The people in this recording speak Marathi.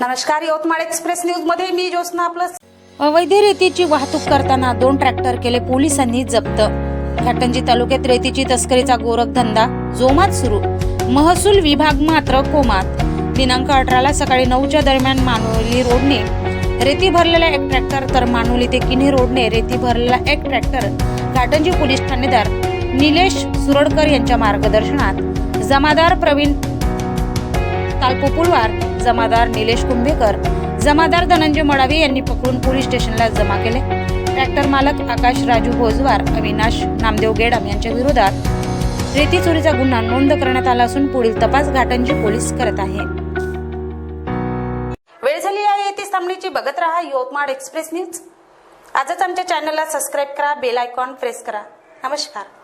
नमस्कार यवतमाळ एक्सप्रेस न्यूजमध्ये मी ज्योत्ना आपलं अवैध रेतीची वाहतूक करताना दोन ट्रॅक्टर केले पोलिसांनी जप्त. घाटंजी तालुक्यात रेतीची तस्करीचा गोरखधंदा जोमात सुरू. महसूल विभाग मात्र कोमात. दिनांक अठराला सकाळी नऊच्या दरम्यान मानोली रोडने रेती भरलेला एक ट्रॅक्टर तर मानोली ते किन्ही रोडने रेती भरलेला एक ट्रॅक्टर घाटंजी पोलीस ठाणेदार निलेश सुरडकर यांच्या मार्गदर्शनात. जमादार प्रवीण तालपोपुलवार जमादार निलेश कुंभेकर जमादार धनंजय मडावी यांनी पकडून पोलीस स्टेशनला जमा केले. ट्रॅक्टर मालक आकाश राजू भोजवार अविनाश नामदेव गेडम यांच्या विरोधात रेती चोरीचा गुन्हा नोंद करण्यात आला असून पुढील तपास घाटंजी पोलीस करत आहे. वेळ झाली आहे येथे थांबण्याची बघत राहा यवतमाळ एक्सप्रेस न्यूज. आजच आमच्या चॅनलला सबस्क्राईब करा बेल आयकॉन प्रेस करा. नमस्कार.